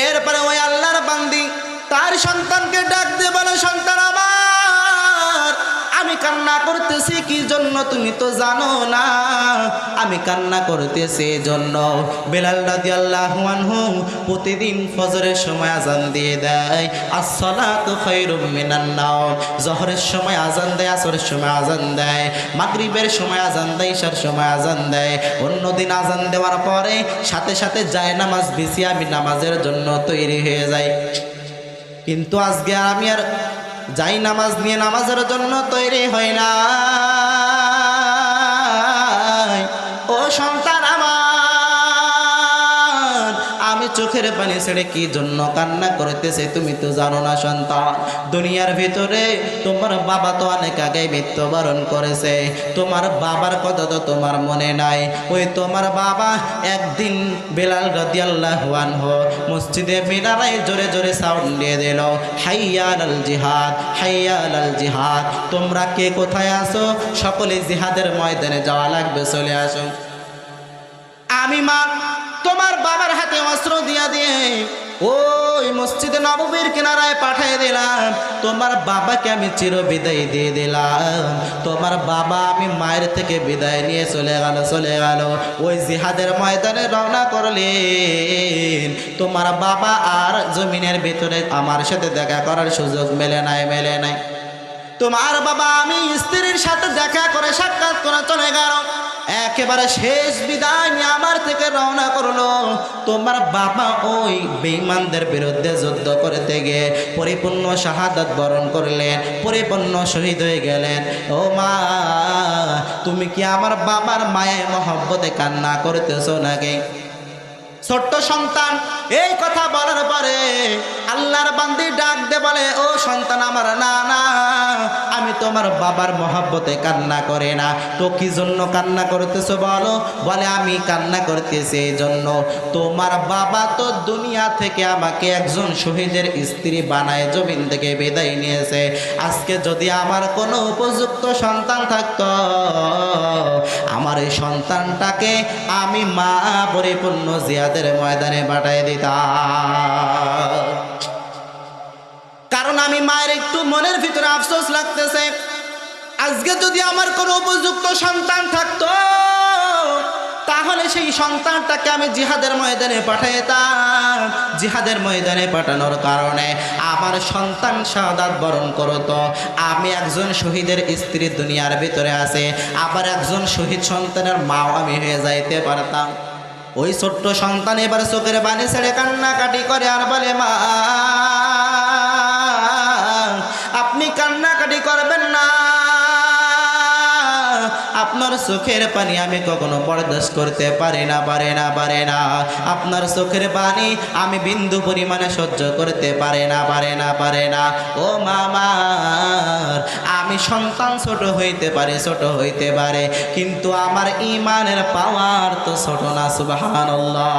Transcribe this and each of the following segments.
এরপরে ওই আল্লাহর বান্দি তার সন্তানকে ডাক দিয়ে বলে সন্তান কান্না করতেছি, কি জন্য তুমি তো জানো না? আমি কান্না করতেছি জন্য। বেলাল রাজি আল্লাহ প্রতিদিন ফজরের সময় আজান দিয়ে দেয়, আসসালাতু তো মিনান নাওম। জহরের সময় আজান দেয়, আসরের সময় আজান দেয়, মাগরিবের সময় আজান দেয়, ঈশার সময় আজান দেয়। অন্যদিন আজান দেওয়ার পরে সাথে সাথে যায় নামাজ বিছি আমি নামাজের জন্য তৈরি হয়ে যাই। কিন্তু আজকে আমি আর যাই নামাজ নিয়ে নামাজের জন্য তৈরি হয় না। চোখের পানি ছেড়ে কি জন্য কান্না করতেছে তুমি তো জানো না সন্তান। দুনিয়ার ভিতরে তোমার বাবা তো অনেক আগে মৃত্যুবরণ করেছে। তোমার বাবার কথা তো তোমার মনে নাই। ওই তোমার বাবা একদিন বেলাল রদিয়াল্লাহ হো মসজিদে মিনারায় জোরে জোরে সাউন্ড দিয়ে দিল হাইয়াল আল জিহাদ হাইয়াল আল জিহাদ, তোমরা কে কোথায় আসো সকলে জিহাদের ময়দানে যাওয়া লাগবে, চলে আসো। আমি মা তোমার বাবার হাতে অস্ত্র দিয়া দিয়ে ওই মসজিদে নববীর কিনারায় পাঠিয়ে দিলাম। তোমার বাবাকে আমি চির বিদায় দিয়ে দিলাম। তোমার বাবা আমি মায়ের থেকে বিদায় নিয়ে চলে গেল চলে গেল। ওই জিহাদের ময়দানে রওনা করলেন। তোমার বাবা আর জমিনের ভিতরে আমার সাথে দেখা করার সুযোগ মেলে নাই মেলে নাই। তোমার বাবা আমি স্ত্রীর সাথে দেখা করে সাক্ষাৎ করে চলে গেল। একেবারে শেষ বিদায় নিয়ে আমার থেকে রওনা করল। তোমার বাবা ওই বেঈমানদের বিরুদ্ধে যুদ্ধ করতে গিয়ে পরিপূর্ণ শাহাদাত বরণ করলেন, পরিপূর্ণ শহীদ হয়ে গেলেন। ও মা, তুমি কি আমার বাবার মায়ের মহব্বতে কান্না করতেছো নাকি? ছোট্ট সন্তান, এই কথা বলার পরে আল্লাহর বান্দি ডাক দে বলে, ও সন্তান আমার না না আমি তোমার বাবার মহাব্বতে কান্না করে না। তো কি জন্য কান্না করতেছো বলো? বলে, আমি কান্না করতেছি এই জন্য। তোমার বাবা তো দুনিয়া থেকে আমাকে একজন শহীদের স্ত্রী বানায়, জমিন থেকে বিদায় নিয়েছে। আজকে যদি আমার কোনো উপযুক্ত সন্তান থাকতো, আমার এই সন্তানটাকে আমি মা পরিপূর্ণ জিয়াদের ময়দানে পাঠাই দিতাম। কারণ আমি মায়ের একটু মনের ভিতরে আফসোস লাগতেছে। আজকে যদি আমার কোনো উপযুক্ত সন্তান থাকতো, তাহলে সেই সন্তানটাকে আমি জিহাদের ময়দানে পাঠাইতাম। জিহাদের ময়দানে পাঠানোর কারণে আমার সন্তান শাহাদাত বরণ করতো। আমি একজন শহীদের স্ত্রী দুনিয়ার ভিতরে আছে, আবার একজন শহীদ সন্তানের মাও আমি হয়ে যাইতে পারতাম। ওই ছোট্ট সন্তান এবার চোখের বাণী ছেড়ে কান্নাকাটি করে আর বলে, মা, আপনি কান্নাকাটি করবেন না। আপনার চোখের পানি আমি কখনো বরদাস্ত করতে পারি না, পারে না পারে না। আপনার চোখের পানি আমি বিন্দু পরিমাণে সহ্য করতে পারে না পারে না পারে না। ও মামার আমি সন্তান ছোট হইতে পারে, ছোট হইতে পারে, কিন্তু আমার ইমানের পাওয়ার তো ছোট না, সুবহানাল্লাহ।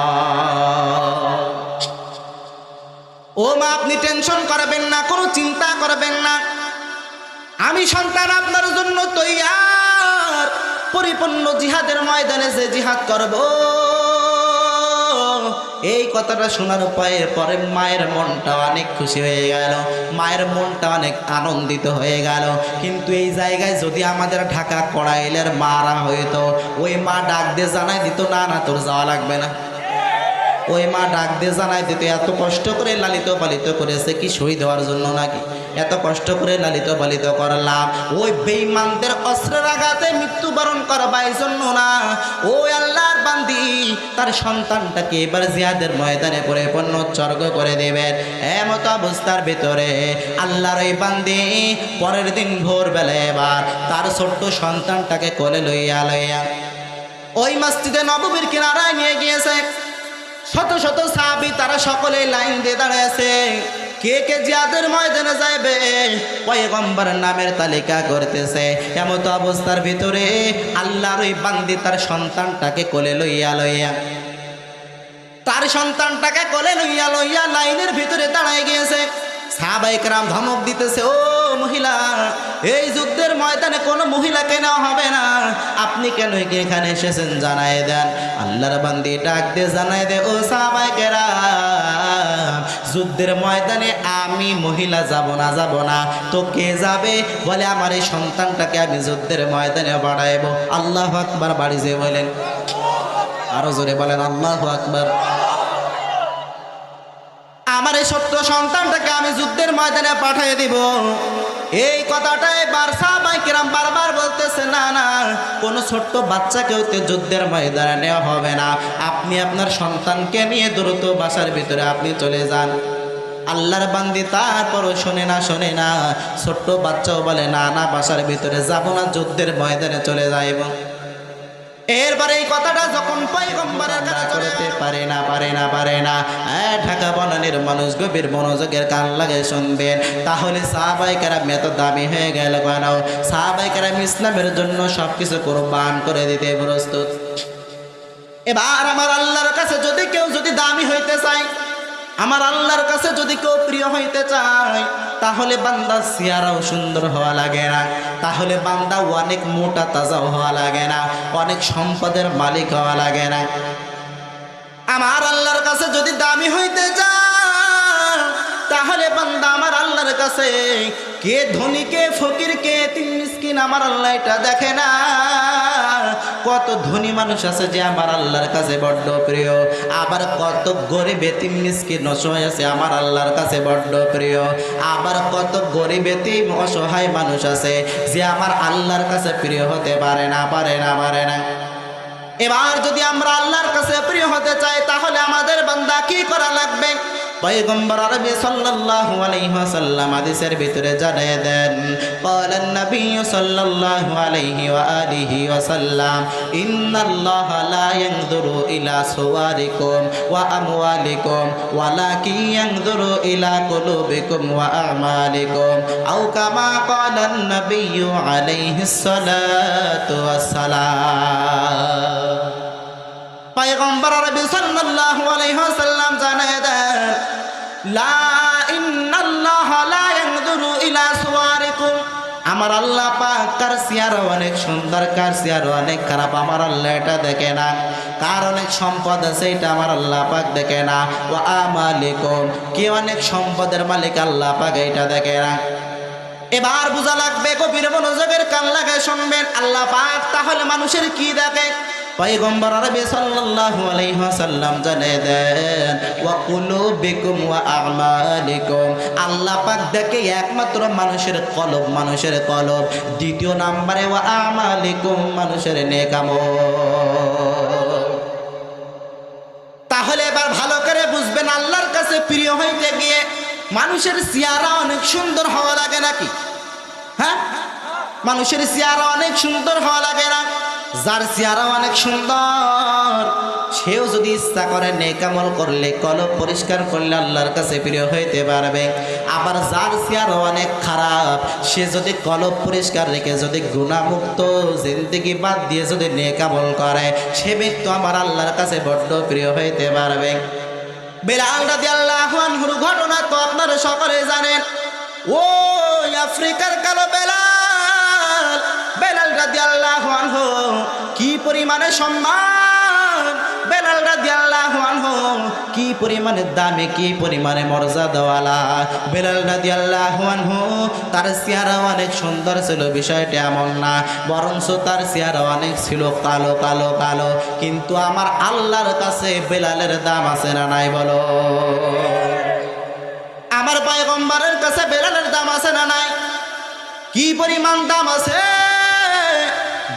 ও মা আপনি টেনশন করবেন না, কোনো চিন্তা করবেন না। আমি সন্তান আপনার জন্য তৈয়ার, পরিপূর্ণ জিহাদের ময়দানে যে জিহাদ করব। এই কথাটা শোনার পরে পরে মায়ের মনটা অনেক খুশি হয়ে গেল। মায়ের মনটা অনেক আনন্দিত হয়ে গেল। কিন্তু এই জায়গায় যদি আমাদের ঢাকা কড়াইলের মারা হইতো, ওই মা ডাক দিয়ে জানাই দিত, না না, তোর যাওয়া লাগবে না। ওই মা ডাক দিয়ে জানাই দিত, এত কষ্ট করে লালিত পালিত করেছে কি শহীদ হওয়ার জন্য নাকি? এত কষ্ট করে লালিত পালিত করলাম। ওই বেঈমানদের অস্ত্রের আঘাতে মৃত্যুবরণ করবার জন্য না, ওই তার সন্তানটাকে এবার জিয়াদের ময়দানে পরে পণ্য উৎসর্গ করে দেবেন। এমত অবস্থার ভিতরে আল্লাহর ওই বান্দি পরের দিন ভোরবেলা এবার তার ছোট্ট সন্তানটাকে কোলে লইয়া লইয়া ওই মসজিদে নববীর কিনারায় নিয়ে গিয়েছে। শত শত সাহাবি তারা সকলে লাইন দিয়ে দাঁড়িয়েছে কে কে জিয়াদের ময়দানে যাইবে? পয়গম্বর নামের তালিকা করতেছে। এমত অবস্থার ভিতরে আল্লাহর ওই বান্দি তার সন্তানটাকে কোলে লইয়া লইয়া তার সন্তানটাকে কোলে লইয়া লইয়া লাইনের ভিতরে দাঁড়ায় গিয়েছে। সাহাবাইকরাম ধমক দিতেছে, ও মহিলা, এই যুদ্ধের ময়দানে কোনো মহিলাকে নেওয়া হবে না। আপনি কেন এখানে এসেছেন? জানাই দেন। আল্লাহর বান্দি ডাক দিয়ে জানাই দে ও সাহাবাইকেরা যুদ্ধের ময়দানে আমি মহিলা যাব না যাব না। তো কে যাবে? বলে, আমার এই সন্তানটাকে আমি যুদ্ধের ময়দানে বাড়াইব। আল্লাহ আকবার, বাড়ি যেয়ে বলেন আরও জোরে বলেন, আল্লাহ আকবার। আমার এই ছোট্ট সন্তানটাকে আমি যুদ্ধের ময়দানে পাঠিয়ে দিব। এই কথাটাই বারসা বাইকেরাম বারবার বলতেছে, না না, কোনো ছোট্ট বাচ্চাকেও তো যুদ্ধের ময়দানে নেওয়া হবে না। আপনি আপনার সন্তানকে নিয়ে দ্রুত বাসার ভিতরে আপনি চলে যান। আল্লাহর বান্দি তারপরও শোনে না শোনে না। ছোট্ট বাচ্চাও বলে, না না, বাসার ভিতরে যাব না, যুদ্ধের ময়দানে চলে যাইব। এরপরে এই কথাটা যখন পয়গম্বরের কাছে করতে পারে না পারে না পারে না। ঢাকা বনানীর মানুষ গভীর মনোযোগের কান লাগে শুনবেন। তাহলে সাহাবাইকারা এত দামি হয়ে গেল কেন? সাহাবাইকারা ইসলামের জন্য সব কিছু কোরবান করে দিতে প্রস্তুত। এবার আমার আল্লাহর কাছে যদি কেউ যদি দামি হইতে চায় আমার আল্লাহর কাছে যদি কেউ প্রিয় হইতে চায়, তাহলে বান্দা সিয়ারাও সুন্দর হওয়া লাগে না। তাহলে বান্দা অনেক মোটা তাজাও হওয়া লাগে না, অনেক সম্পদের মালিক হওয়া লাগে না। আমার আল্লাহর কাছে যদি দামি হইতে চায় তাহলে বান্দা আমার আল্লাহর কাছে, কে ধনী, কে ফকির, কে তিন মিসকিন, আমার আল্লাহ এটা দেখে না। কত ধনী মানুষ আছে যে আমার আল্লাহর কাছে বড্ড প্রিয়। আবার কত গরিব এতিম মিসকিন অসহায় আছে, আমার আল্লাহর কাছে বড্ড প্রিয়। আবার কত গরিব এতিম অসহায় মানুষ আছে, যে আমার আল্লাহর কাছে প্রিয় হতে পারে না পারে না পারে না। এবার যদি আমরা আল্লাহর কাছে প্রিয় হতে চাই, তাহলে আমাদের বান্দা কি করা লাগবে? পয়গম্বর আরবি সাল্লাল্লাহু আলাইহি ওয়াসাল্লাম হাদিসের ভিতরে জানিয়ে দেন ক্বালান আলাইহি ওয়া আলিহি ওয়াসাল্লাম, ইন্নাল্লাহ লা ইয়ানজুরু ইলা সুওয়ারিকুম ওয়া আমওয়ালিকুম, ওয়ালাকিন ইয়ানজুরু ইলা কুলুবিকুম ওয়া আমালিকুম, আও কামা ক্বালান আলাইহি সালাতু ওয়াসসালাম। পয়গম্বর আরবি সাল্লাল্লাহু আলাইহি ওয়াসাল্লাম দেন লা আমার আল্লাহ পাক কার সিয়ার অনেক সুন্দর, কার সিয়ার অনেক খারাপ, আমার আল্লাহ এটা দেখে না। কার অনেক সম্পদ আছে এটা আমার আল্লাহ পাক দেখে না। ও আমালিকুম কে অনেক সম্পদের মালিক আল্লাহ পাক এটা দেখে না। এবার বোঝা লাগবে কবির মনোযোগের কান লাগায় শুনবেন, আল্লাহ পাক তাহলে মানুষের কি দেখে? পয়গম্বর আরবি সাল্লাল্লাহু আলাইহি ওয়াসাল্লাম জানিয়ে দেন ওয়া কুলুবিকুম ওয়া আমালিকুম। আল্লাহ পাক দেখে একমাত্র মানুষের কলব মানুষের কলব। দ্বিতীয় নম্বরে, ওয়া আমালিকুম, মানুষের নেক আমল। তাহলে এবার ভালো করে বুঝবেন, আল্লাহর কাছে প্রিয় হইতে গিয়ে মানুষের চেহারা অনেক সুন্দর হওয়া লাগে নাকি? হ্যাঁ? মানুষের চেহারা অনেক সুন্দর হওয়া লাগে না? যার চেহারা অনেক সুন্দর, সেও যদি ইচ্ছা করে নেকামল করলে, কলব পরিষ্কার করলে আল্লাহর কাছে প্রিয় হইতে পারবে। আবার যার চেহারা অনেক খারাপ, সে যদি কলব পরিষ্কার রেখে, যদি গুণামুক্ত জিন্দিগি বাদ দিয়ে যদি নেকামল করে, সে ব্যক্তি আমার আল্লাহর কাছে বড্ড প্রিয় হইতে পারবে। বেলাল রাদি আল্লাহ ঘটনা তো আপনারা সকলে জানেন। ও আফ্রিকার কালো বেলাল কি সম্মান? বেলাল কি দামে, কি মর্যাদাওয়ালা? বেলাল তার চেহারা অনেক সুন্দর ছিল এমন না, বরঞ্চ তার চেহারা অনেক ছিল কালো কালো কালো। কিন্তু আমার আল্লাহর কাছে বেলালের দাম আছে না নাই বলো? আমার পয়গম্বরের কাছে বেলালের দাম আছে না নাই? কি পরিমাণ দাম আছে?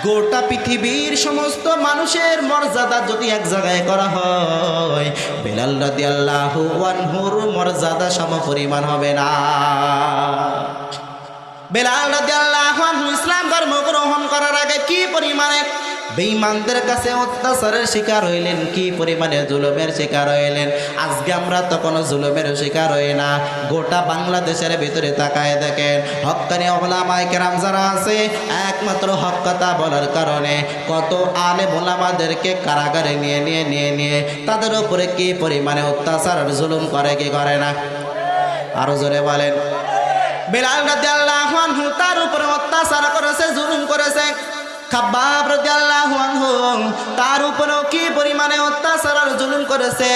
গোটা পৃথিবীর সমস্ত মানুষের মর্যাদা যদি এক জায়গায় করা হয়, বেলাল রাদি আল্লাহ আনহুর মর্যাদা সম পরিমাণ হবে না। বেলাল রাদি আল্লাহ ইসলাম ধর্ম গ্রহণ করার আগে কি পরিমাণে বেঈমানদের কাছে অত্যাচারের শিকার হইলেন, কি পরিমাণে জুলুমের শিকার হইলেন? আজকে আমরা তো কোনো জুলুমের শিকার হই না। গোটা বাংলাদেশের ভিতরে তাকায় দেখেন হকানি ওলামায় কেরাম যারা আছে, একমাত্র হক কথা বলার কারণে কত আলে ওলামাদেরকে কারাগারে নিয়ে নিয়ে নিয়ে নিয়ে তাদের উপরে কি পরিমাণে অত্যাচার জুলুম করে, কি করে না? আরও জোরে বলেন। বেলাল রাদিয়াল্লাহু আনহু তার উপরে অত্যাচার করেছে, জুলুম করেছে। তার উপরেও কি পরিমাণে অত্যাচার জুলুম করেছে?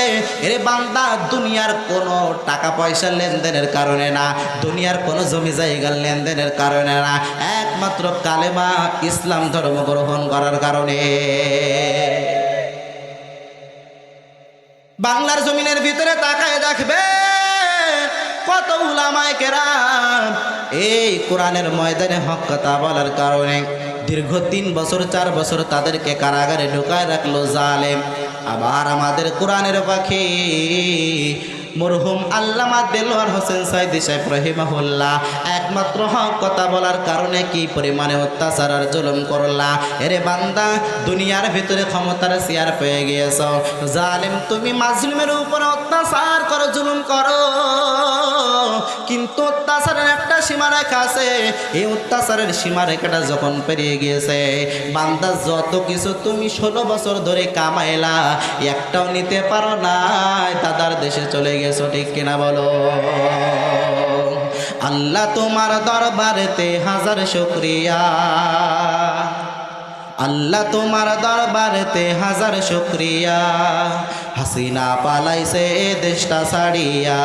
এর বান্দা, দুনিয়ার কোনো টাকা পয়সা লেনদেনের কারণে না, দুনিয়ার কোনো জমি জায়গার লেনদেনের কারণে না, একমাত্র কালেমা ইসলাম ধর্ম গ্রহণ করার কারণে। বাংলার জমিনের ভিতরে তাকায় দেখবে, কত উলামায় কেরাম এই কোরআনের ময়দানে হক বলার কারণে দীর্ঘ তিন বছর, চার বছর তাদেরকে কারাগারে ঢুকায় রাখল জালেম। আবার আমাদের কোরআনের পাখি মরহুম আল্লামা দেলোয়ার হোসেন সাইদি সাহেব রহিমাহুল্লাহ একমাত্র হক কথা বলার কারণে কি পরিমাণে অত্যাচার আর জুলুম করলা? এরে বান্দা, দুনিয়ার ভিতরে ক্ষমতার চেয়ার পেয়ে গিয়েছ। জালেম, তুমি মাজলুমের উপরে অত্যাচার করো, জুলুম করো। কিন্তু অত্যাচারের একটা সীমারেখা আছে। এই অত্যাচারের সীমারেখাটা যখন পেরিয়ে গিয়েছে, বান্দা যত কিছু তুমি ষোলো বছর ধরে কামাইলা, একটাও নিতে পারো না দাদার দেশে চলে গেছো, ঠিক কিনা বলো? আল্লাহ তোমার দরবারেতে হাজার শুক্রিয়া। আল্লাহ তোমার দরবারেতে হাজার শুক্রিয়া। হাসিনা পালাইছে এ দেশটা ছাড়িয়া।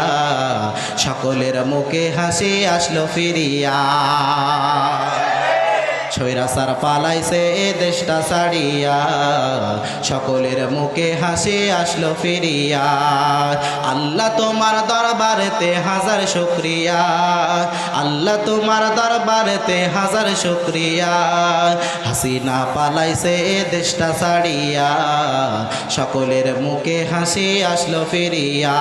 সকলের মুখে হাসি আসলো ফিরিয়া। ছৈরাসার পালাইছে এ দেশটা ছাড়িয়া। সকলের মুখে হাসি আসলো ফিরিয়া। আল্লাহ তোমার দরবারেতে হাজার শুক্রিয়া। আল্লাহ তোমার দরবারেতে হাজার শুক্রিয়া। হাসিনা পালাইছে এ দেশটা ছাড়িয়া। সকলের মুখে হাসি আসলো ফিরিয়া।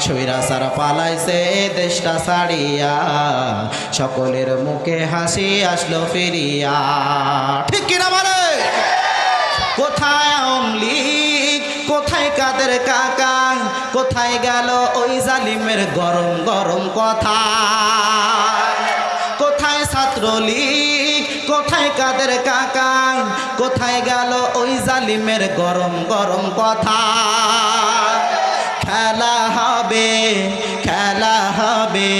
ছৈরাসার পালাইছে এ দেশটা ছাড়িয়া। সকলের মুখে হাসি আসলো ফিরিয়া। ঠিক কিনা বলে? কোথায় অমলি? কোথায় কাদের কাকা? কোথায় গেল ওই জালিমের গরম গরম কথা? কোথায় ছাত্রলীগ? কোথায় কাদের কাকা? কোথায় গেল ওই জালিমের গরম গরম কথা? খেলা হবে খেলা হবে।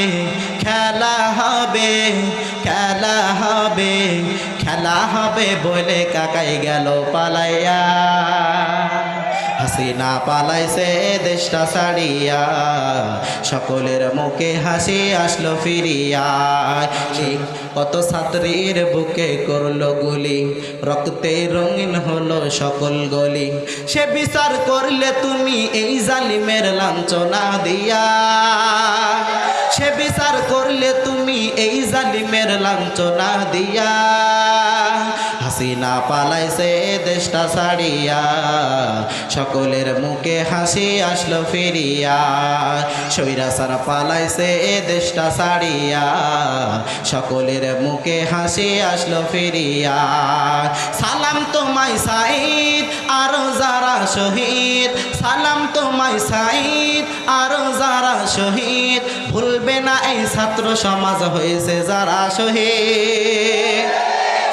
হবে বলে, কাকাই গেল পালাইয়া। হাসিনা পালাইছে দেশটা ছাড়িয়া। সকলের মুখে হাসি আসলো ফিরিয়া। ঠিক কত ছাত্রীর বুকে করল গুলি। রক্তে রঙিন হলো সকল গলি। সে বিচার করলে তুমি এই জালিমের লাঞ্ছনা দিয়া। সে বিচার করলে তুমি এই জালিমের লাঞ্ছনা দিয়া। হাসিনা পালাইছে দেশটা ছাড়িয়া। সকলের মুখে হাসি আসলো ফিরিয়া। সৈরাসার পালাইছে দেশটা ছাড়িয়া। সকলের মুখে হাসি আসলো ফিরিয়া। সালাম তোমায় সাইদ আরও যারা শহীদ। সালাম তোমায় সাইদ আরও যারা শহীদ। ভুলবে না এই ছাত্র সমাজ হয়েছে যারা শহীদ।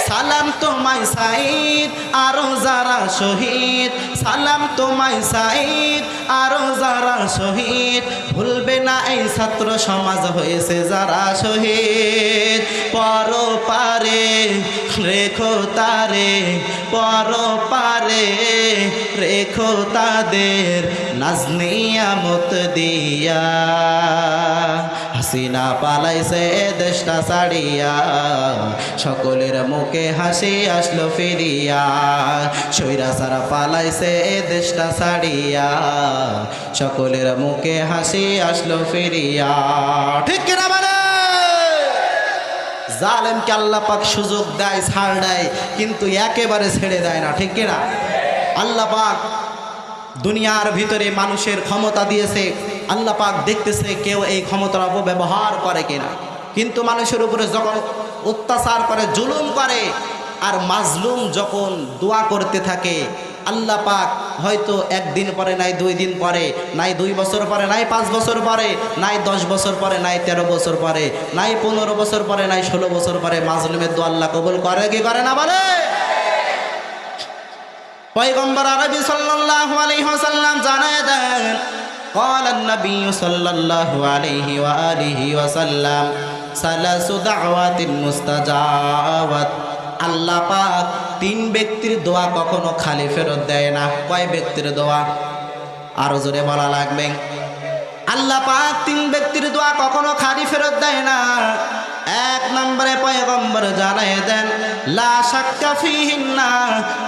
সালাম তোমায় সাইদ, আরও যারা শহীদ। সালাম তোমায় সাইদ, আরও যারা শহীদ। ভুলবে না এই ছাত্র সমাজ হয়েছে যারা শহীদ। পর পারে, রেখো তারে, পর পারে, রেখো তাদের। নাজনিয়ামত দিয়া। হাসিনা পালাইছে এ দেশটা ছাড়িয়া। সকলের মুখে হাসি আসলো ফিরিয়া। সৈরা সারা পালাইছে এ দেশটা ছাড়িয়া। সকলের মুখে হাসি আসলো ফিরিয়া। ঠিক কিনা মানে? জালেমকে আল্লাহ পাক সুযোগ দেয়, ছাড় দেয়, কিন্তু একেবারে ছেড়ে দেয় না। ঠিক কিনা? আল্লাহ পাক দুনিয়ার ভিতরে মানুষের ক্ষমতা দিয়েছে। আল্লাহ পাক দেখতেছে কেউ এই ক্ষমতার অপব্যবহার করে কিনা। কিন্তু মানুষের উপরে যখন অত্যাচার করে, জুলুম করে আর মাজলুম যখন দোয়া করতে থাকে, আল্লাহ পাক হয়তো একদিন পরে, নাই দুই দিন পরে, নাই দুই বছর পরে, নাই পাঁচ বছর পরে, নাই দশ বছর পরে, নাই তেরো বছর পরে, নাই পনেরো বছর পরে, নাই ষোলো বছর পরে মাজলুমের দোয়া আল্লাহ কবুল করে কি করে না বলে? পয়গম্বর আরবি সাল্লাল্লাহু আলাইহি ওয়াসাল্লাম জানায় দেন قال النبي صلى الله عليه وآله وسلم ثلاث دعوات مستجابات আল্লাহ পাক তিন ব্যক্তির দোয়া কখনো খালি ফেরত দেয় না কয় ব্যক্তির দোয়া আরো জোরে বলা লাগবে আল্লাহ পাক তিন ব্যক্তির দোয়া কখনো খালি ফেরত দেয় না এক নম্বরে পয়গম্বর জানাই দেন, লা শাক্কা ফিহিন না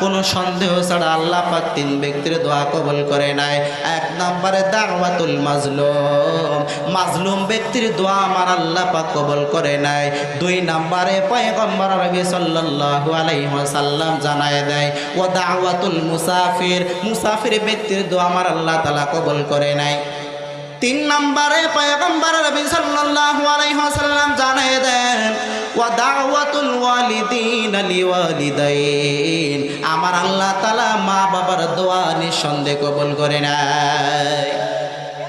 কোনো সন্দেহ ছাড়া আল্লাহ পাক তিন ব্যক্তির দোয়া কবুল করে নাই এক নম্বরে দাওয়াতুল মাজলুম। মাজলুম ব্যক্তির দোয়া আমার আল্লাহ পাক কবুল করে নাই দুই নম্বরে পয়গম্বর রবি সাল্লাল্লাহু আলাইহি ওয়াসাল্লাম জানায় দেয় ও দাওয়াতুল মুসাফির। মুসাফির ব্যক্তির দোয়া আমার আল্লাহ তাআলা কবুল করে নাই তিন নম্বরে পয়গম্বর নবী সাল্লাল্লাহু আলাইহি ওয়াসাল্লাম জানিয়ে দেন, ওয়া দাওয়াতুল ওয়ালিদিন লিওয়ালিদাইন। আমার আল্লাহ তাআলা মা বাবার দোয়া নিঃসন্দেহে কবুল করে নেয়।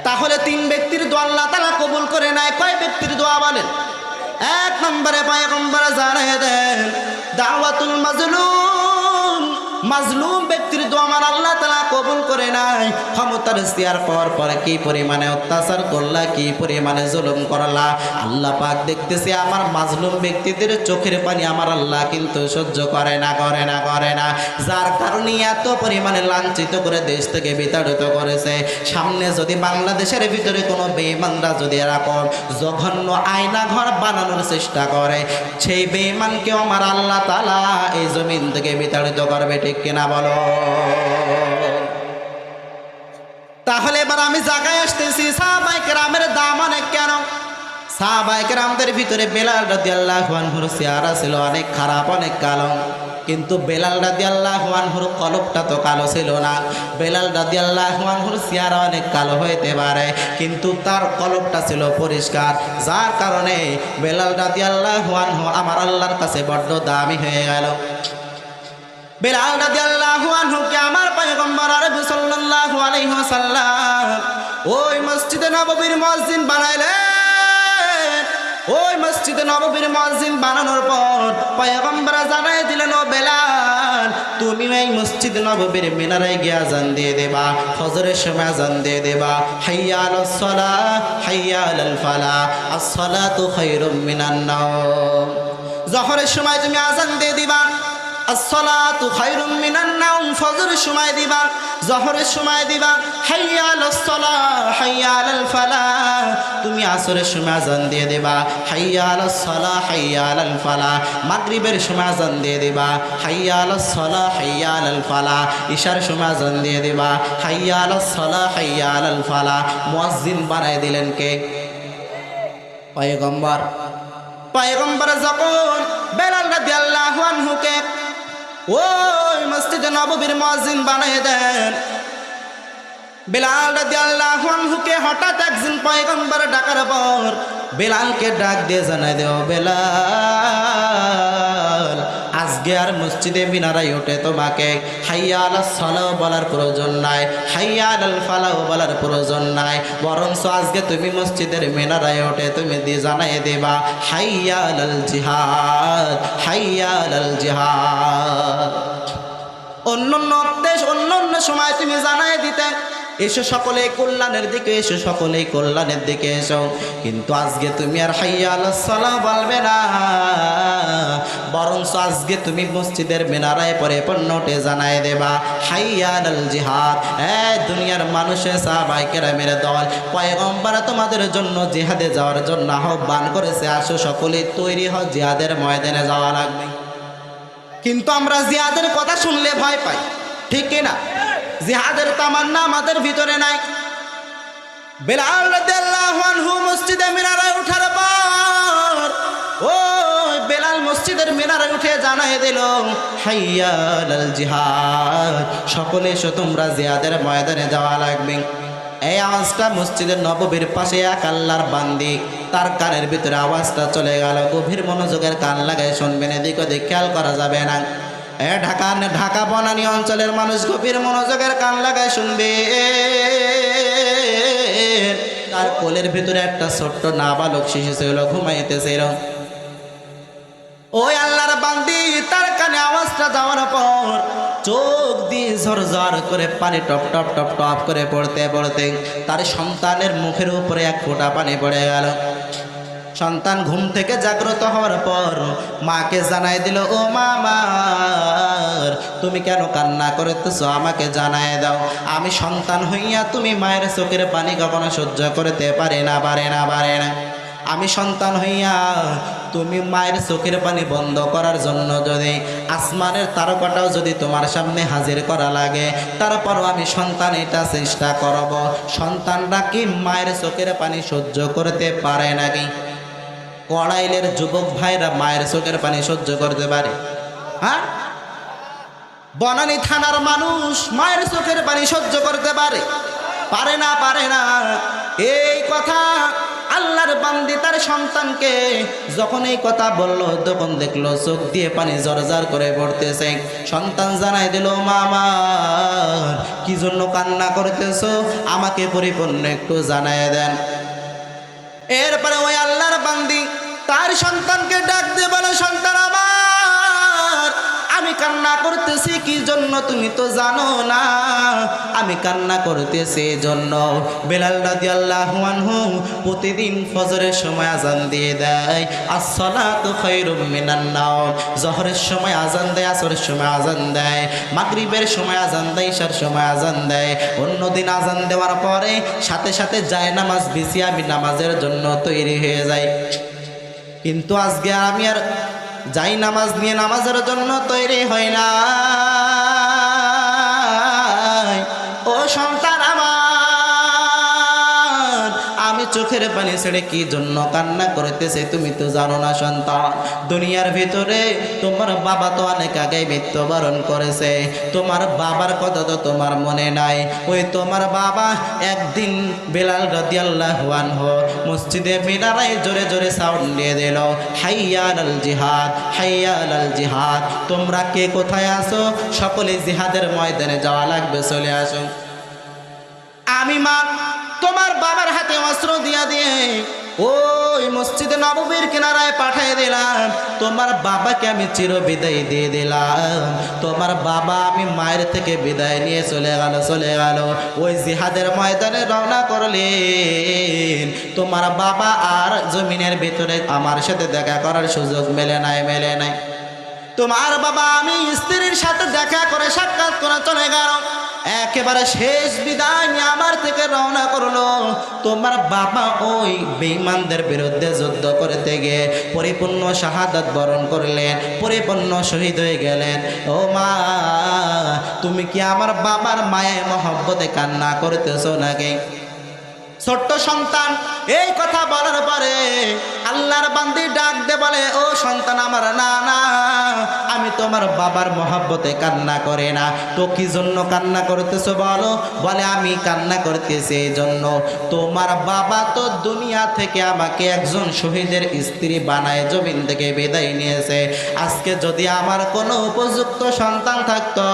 তাহলে তিন ব্যক্তির দোয়া আল্লাহ তাআলা কবুল করে নেয়। কয় ব্যক্তির দোয়া বলেন? এক নম্বরে পয়গম্বর জানিয়ে দেন, দাওয়াতুল মাজলুম মাজলুম ব্যক্তির দোয়া আমার আল্লাহ তালা কবুল করে নাই। ক্ষমতার ইস্তিয়ার পাওয়ার পরে কি পরিমাণে অত্যাচার করলা, কি পরিমাণে জুলুম করলা? আল্লাহ পাক দেখতেছে আমার মাজলুম ব্যক্তিদের চোখের পানি আমার আল্লাহ কিন্তু সহ্য করে না করে না করে না। যার কারণে এত পরিমাণে লাঞ্ছিত করে দেশ থেকে বিতাড়িত করেছে। সামনে যদি বাংলাদেশের ভিতরে কোনো বেইমানরা যদি এরকম জঘন্য আয়না ঘর বানানোর চেষ্টা করে, সেই বেইমানকেও আমার আল্লাহ তালা এই জমিন থেকে বিতাড়িত করবে, ঠিক কিনা বলো? তাহলে এবার আমি জায়গায় আসতেছি। সাহাবাইক রামের দাম অনেক কেন? সাহাবাইক রামদের ভিতরে বেলাল রাদি আল্লাহ আনহুর চেহারা ছিল অনেক খারাপ, অনেক কালো। কিন্তু বেলাল রাদি আল্লাহ আনহুর কলপটা তো কালো ছিল না। বেলাল রাদি আল্লাহ আনহুর চেহারা অনেক কালো হইতে পারে, কিন্তু তার কলপটা ছিল পরিষ্কার। যার কারণে বেলাল রাদি আল্লাহ আমার আল্লাহর কাছে বড্ড দামি হয়ে গেল। বেলাল রাদিয়াল্লাহু আনহুকে আমার পয়গম্বর আরবি সাল্লাল্লাহু আলাইহি ওয়াসাল্লাম ওই মসজিদে নববীর মুয়াজ্জিন বানাইলেন। ওই মসজিদে নববীর মুয়াজ্জিন বানানোর পর পয়গম্বর জানাই দিলেন, ও বেলাল, তুমি এই মসজিদ নববীর মিনারায় গিয়ে আজান দিয়ে দেবা, ফজরের সময় আজান দিয়ে দেবা। হাইয়া আলাস সালাহ হাইয়া আলাল ফালাহ মিনান নাওম। জহরের সময় তুমি আজান দিয়ে দিবা আসসালাতু সময় দিবা দিবা। হাইয়া তুমি দিয়ে দেবা। হাইয়া আলাস সালাহ হাইয়া সময় দিয়ে দেবা। হাইয়া আলাস হাইয়া আলাল ফালাহ ইশার সময় দিয়ে দেবা। দিলেন কে? পয়গম্বর। পয়গম্বর যখন বেলাল রাদিয়াল্লাহু আনহুকে ওই মসজিদে নববীর মসজিদ বানিয়ে দেন। বেলাল রাদিয়াল্লাহু আনহুকে হঠাৎ একজন পয়গম্বর ডাকার পর বেলালকে ডাক দিয়ে জানাই দেও, বেলাল! আজকে আর মসজিদে মিনারাই ওঠে তোমাকে। হাইয়া আলাস সালাও বলার প্রয়োজন নাই হাইয়া আলাল ফালাও বলার প্রয়োজন নাই। বরঞ্চ আজকে তুমি মসজিদের মিনারাই ওঠে, তুমি দিয়ে জানাই দেবা হাইয়া আলাল জিহাদ হাইয়া আলাল জিহাদ। অন্য দেশ অন্য অন্য সময় তুমি জানাই দিতে। এসো সকলে কল্যাণের দিকে, এসো সকলেই কল্যাণের দিকে এসো। কিন্তু আজকে তুমি আর হাইয়া আলাহ সালাম বলবে না। বরঞ্চ আজকে তুমি মসজিদের মিনারায় পরে পণ্যটে জানাই দেবা। হাইয়া আল জিহাদ, এ দুনিয়ার মানুষের সাহাবাইকেরা মেরে দল। পয়গম্বরা তোমাদের জন্য জিহাদে যাওয়ার জন্য আহ্বান করেছে। আসো সকলেই তৈরি হ জিহাদের ময়দানে যাওয়া লাগবে। কিন্তু আমরা জিয়াদের কথা শুনলে ভয় পাই। ঠিক কিনা জিহাদের তামান্না আমাদের ভিতরে নাই। বেলাল আনহু মসজিদে মিনারায় ওঠার পর ও বেলাল মসজিদের মিনারে উঠে জানাই দিল, হাইয়া আলাল জিহাদ, সকলে এসো তোমরা জিহাদের ময়দানে যাওয়া লাগবে। এই আওয়াজটা মসজিদের নববীর পাশে এক আল্লাহর বান্দি, তার কানের ভিতরে আওয়াজটা চলে গেল। গভীর মনোযোগের কান লাগায় শুনবেন, এদিক ওদিক খেয়াল করা যাবে না। এ ঢাকা ঢাকা বনানী অঞ্চলের মানুষ গভীর মনোযোগের কান লাগায় শুনবে। তার কোলের ভিতরে একটা ছোট্ট নাবালক শিশু ছিল ঘুমাইতেছে এরকম ওই আল্লাহর বান্দি, তার কানে আওয়াজটা যাওয়ার পর চোখ দিয়ে ঝরঝর করে পানি টপ টপ টপ টপ করে পড়তে পড়তে তার সন্তানের মুখের উপরে এক ফোঁটা পানি পড়ে গেল। সন্তান ঘুম থেকে জাগ্রত হওয়ার পর মাকে জানাই দিল, ও মামার, তুমি কেন কান্না করতেছো? আমাকে জানায় দাও। আমি সন্তান হইয়া তুমি মায়ের চোখের পানি কখনো সহ্য করতে পারে না পারে না পারে না। আমি সন্তান হইয়া তুমি মায়ের চোখের পানি বন্ধ করার জন্য যদি আসমানের তারকাটাও যদি তোমার সামনে হাজির করা লাগে, তারপরও আমি সন্তান এটা চেষ্টা করব। সন্তানরা কি মায়ের চোখের পানি সহ্য করতে পারে নাকি? কড়াইলের যুবক ভাইরা মায়ের চোখের পানি সহ্য করতে পারে। হ্যাঁ? বনানী থানার মানুষ মায়ের চোখের পানি সহ্য করতে পারে। পারে না পারে না। এই কথা আল্লাহর বান্দি তার সন্তানকে যখন এই কথা বলল, তখন দেখল চোখ দিয়ে পানি জরজার করে পড়তেছে। সন্তান জানাই দিল মামা কি জন্য কান্না করতেছো? আমাকে পরিপূর্ণ একটু জানাই দেন। এরপরে ওই আল্লাহর বান্দি তার সন্তানকে ডাক দিয়ে বলে, সন্তান আমার, আমি কান্না করতেছি, কি জন্য তুমি তো জানো না? আমি কান্না করতেছি জন্য। বেলাল রাজি আল্লাহ প্রতিদিন ফজরের সময় আজান দিয়ে দেয় খায়রুম মিনান নাওম। জহরের সময় আজান দেয়, আসরের সময় আজান দেয়, মাগরিবের সময় আজান দেয়, ঈশার সময় আজান দেয়। অন্যদিন আজান দেওয়ার পরে সাথে সাথে যায় নামাজ বিছি আমি নামাজের জন্য তৈরি হয়ে যাই কিন্তু আজকে আমি আর যাই নামাজ নিয়ে নামাজের জন্য তৈরি হয় না। চোখের পানি ছেড়ে কি জন্য কান্না করতেছে তুমি তো জানো না, সন্তান। দুনিয়ার ভিতরে তোমার বাবা তো অনেক আগে মৃত্যুবরণ করেছে। তোমার বাবার কথা তো তোমার মনে নাই। ওই তোমার বাবা একদিন বেলাল রাদিয়াল্লাহ মসজিদে মিনারায় জোরে জোরে সাউন্ড দিয়ে দিল হাইয়াল আল জিহাদ হাইয়াল আল জিহাদ, তোমরা কে কোথায় আসো সকলে জিহাদের ময়দানে যাওয়া লাগবে, চলে আসো। আমি মা, তোমার বাবার হাতে অস্ত্র দিয়ে ওই মসজিদে নববীর কিনারায় পাঠিয়ে দিলাম। তোমার বাবাকে আমি চির বিদায় দিয়ে দিলাম। তোমার বাবা আমি মায়ের থেকে বিদায় নিয়ে চলে গেল চলে গেল। ওই জিহাদের ময়দানে রওনা করলেন। তোমার বাবা আর জমিনের ভিতরে আমার সাথে দেখা করার সুযোগ মেলে নাই মেলে নাই। তোমার বাবা আমি স্ত্রীর সাথে দেখা করে সাক্ষাৎ করে চলে গেল। একেবারে শেষ বিদায় নিয়ে আমার থেকে রওনা করল। তোমার বাবা ওই বেঈমানদের বিরুদ্ধে যুদ্ধ করতে গিয়ে পরিপূর্ণ শাহাদাত বরণ করলেন, পরিপূর্ণ শহীদ হয়ে গেলেন। ও মা, তুমি কি আমার বাবার মায়ের মহব্বতে কান্না করতেছো নাকি? ছোট্ট সন্তান, এই কথা বলার পরে আল্লাহর বান্দি ডাক দে বলে, ও সন্তান আমার না না, আমি তোমার বাবার মহাব্বতে কান্না করে না। তো কি জন্য কান্না করতেছো বলো? বলে, আমি কান্না করতেছি এই জন্য। তোমার বাবা তো দুনিয়া থেকে আমাকে একজন শহীদের স্ত্রী বানায়, জমিন থেকে বিদায় নিয়েছে। আজকে যদি আমার কোনো উপযুক্ত সন্তান থাকতো,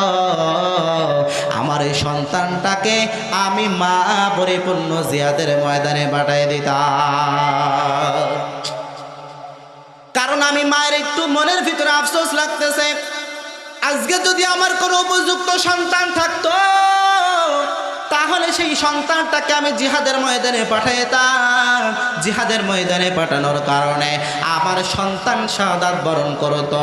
আমার এই সন্তানটাকে আমি মা পরিপূর্ণ জিয়াদের ময়দানে পাঠাই দিতাম। কারণ আমি মায়ের একটু মনের ভিতরে আফসোস লাগতেছে। আজকে যদি আমার কোনো উপযুক্ত সন্তান থাকতো, তাহলে সেই সন্তানটাকে আমি জিহাদের ময়দানে পাঠাইতাম। জিহাদের ময়দানে পাঠানোর কারণে আমার সন্তান শাহাদাত বরণ করতো।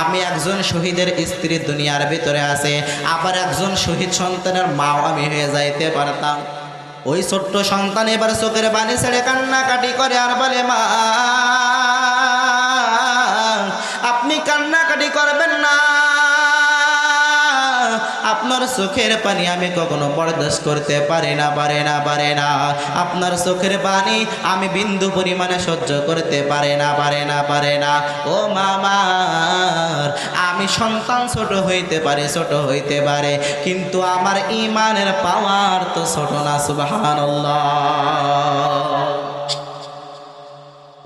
আমি একজন শহীদের স্ত্রী দুনিয়ার ভিতরে আছে, আবার একজন শহীদ সন্তানের মাও আমি হয়ে যাইতে পারতাম। ওই ছোট্ট সন্তান এবার চোখের বাণী ছেড়ে কান্নাকাটি করে আর বলে, মা আপনার চোখের পানি আমি কখনো বরদাস্ত করতে পারি না, পারে না পারে না। আপনার চোখের পানি আমি বিন্দু পরিমাণে সহ্য করতে পারে না পারে না পারে না। ও মামার, আমি সন্তান ছোট হইতে পারে, ছোট হইতে পারে, কিন্তু আমার ইমানের পাওয়ার তো ছোট না, সুবহানাল্লাহ।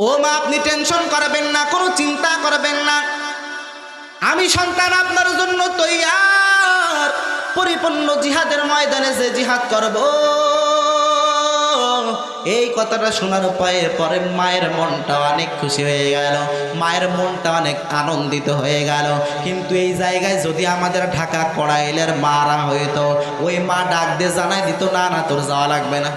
ও মা, আপনি টেনশন করবেন না, কোনো চিন্তা করবেন না। আমি সন্তান আপনার জন্য তৈয়ার। পরিপূর্ণ জিহাদের ময়দানে যে জিহাদ করব। এই কথাটা শোনার পায়ে পরে মায়ের মনটা অনেক খুশি হয়ে গেল। মায়ের মনটা অনেক আনন্দিত হয়ে গেল। কিন্তু এই জায়গায় যদি আমাদের ঢাকা কড়াইলের মারা হইতো, ওই মা ডাক দিয়ে জানাই দিত, না না, তোর যাওয়া লাগবে না।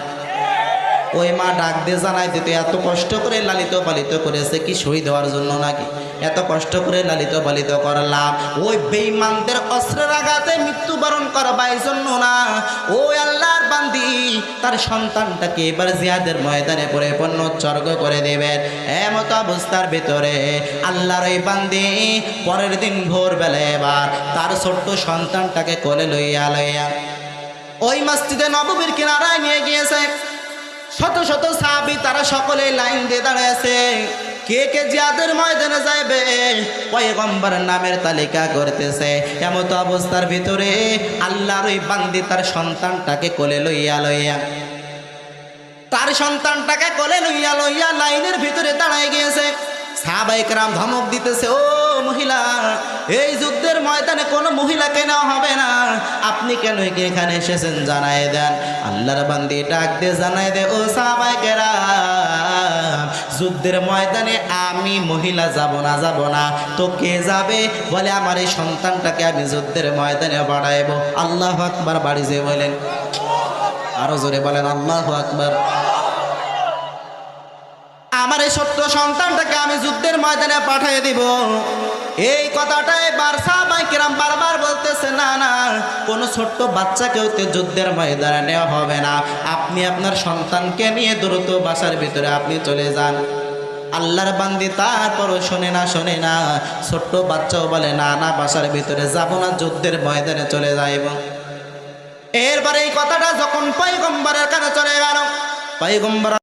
ওই মা ডাক দিয়ে জানাই দিত এত কষ্ট করে লালিত পালিত করেছে, কি সই দেওয়ার জন্য নাকি? এত কষ্ট করে লালিত পালিত করলাম। ওই বেঈমানদের অস্ত্রের আঘাতে মৃত্যুবরণ করবার জন্য না। ওই আল্লাহর বান্দি, তার সন্তানটাকে এবার জিয়াদের ময়দানে পরে পণ্য উৎসর্গ করে দেবেন। এমত অবস্থার ভিতরে আল্লাহর ওই বান্দি পরের দিন ভোরবেলা এবার তার ছোট্ট সন্তানটাকে কোলে লইয়া লইয়া ওই মসজিদে নববীর কিনারায় নিয়ে গিয়েছে। শত শত সাহাবি তারা সকলে লাইন দিয়ে দাঁড়িয়েছে কে কে জিয়াদের ময়দানে যাইবে? পয়গম্বর নামের তালিকা করতেছে। এমত অবস্থার ভিতরে আল্লাহর ওই বান্দি তার সন্তানটাকে কোলে লইয়া লইয়া তার সন্তানটাকে কোলে লইয়া লইয়া লাইনের ভিতরে দাঁড়ায় গিয়েছে। সাহাবাইকরাম ধমক দিতেছে, ও মহিলা, এই যুদ্ধের ময়দানে কোনো মহিলাকে নেওয়া হবে না। আপনি কেন এখানে এসেছেন? জানাই দেন। আল্লাহর বান্দি ডাক দিয়ে জানাই দে ও সাহাবাইকেরাম যুদ্ধের ময়দানে আমি মহিলা যাব না যাব না। তো কে যাবে? বলে, আমার এই সন্তানটাকে আমি যুদ্ধের ময়দানে বাড়াইব। আল্লাহ আকবার, বাড়ি যে বলেন, আরও জোরে বলেন, আল্লাহ আকবার। আমার এই সত্য সন্তানটাকে আমি যুদ্ধের ময়দানে পাঠিয়ে দিব। এই কথাটাই বারসা বাইকেরাম বারবার বলতেছে, না না, কোনো ছোট্ট বাচ্চাকেও তো যুদ্ধের ময়দানে নেওয়া হবে না। আপনি আপনার সন্তানকে নিয়ে দ্রুত বাসার ভিতরে আপনি চলে যান। আল্লাহর বান্দি তারপরও শোনে না শোনে না। ছোট্ট বাচ্চাও বলে, না না, বাসার ভিতরে যাব না, যুদ্ধের ময়দানে চলে যাইব। এরপরে এই কথাটা যখন পৈগম্বরের কাছে চলে গেল। পৈগম্বর